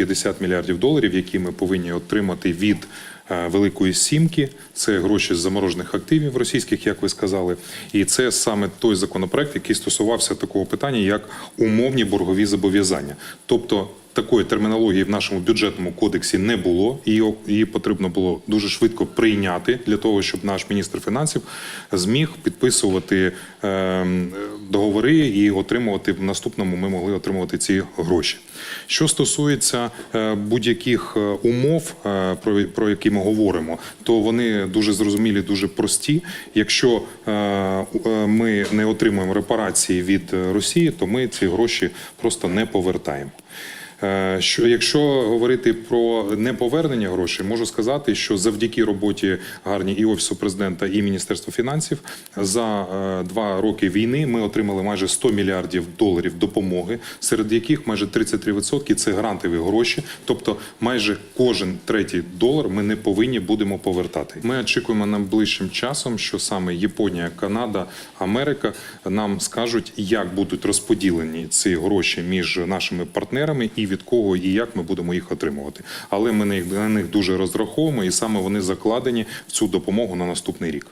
50 мільярдів доларів, які ми повинні отримати від е, Великої сімки. Це гроші з заморожених активів російських, як ви сказали. І це саме той законопроект, який стосувався такого питання, як умовні боргові зобов'язання. Тобто такої термінології в нашому бюджетному кодексі не було. Її, потрібно було дуже швидко прийняти для того, щоб наш міністр фінансів зміг підписувати е, договори і отримувати в наступному. Ми могли отримувати ці гроші. Що стосується е, будь-яких е, умов, е, про, які ми говоримо, то вони дуже зрозумілі, дуже прості. Якщо ми не отримуємо репарації від Росії, то ми ці гроші просто не повертаємо. Е, Що якщо говорити про неповернення грошей, можу сказати, що завдяки роботі гарній і офісу президента, і міністерства фінансів за е, два роки війни ми отримали майже 100 мільярдів доларів допомоги, серед яких майже 33% – це грантові гроші. Тобто, майже кожен третій долар ми не повинні будемо повертати. Ми очікуємо найближчим часом, що саме Японія, Канада, Америка нам скажуть, як будуть розподілені ці гроші між нашими партнерами і від кого і як ми будемо їх отримувати. Але ми на них- дуже розраховуємо, і саме вони закладені в цю допомогу на наступний рік.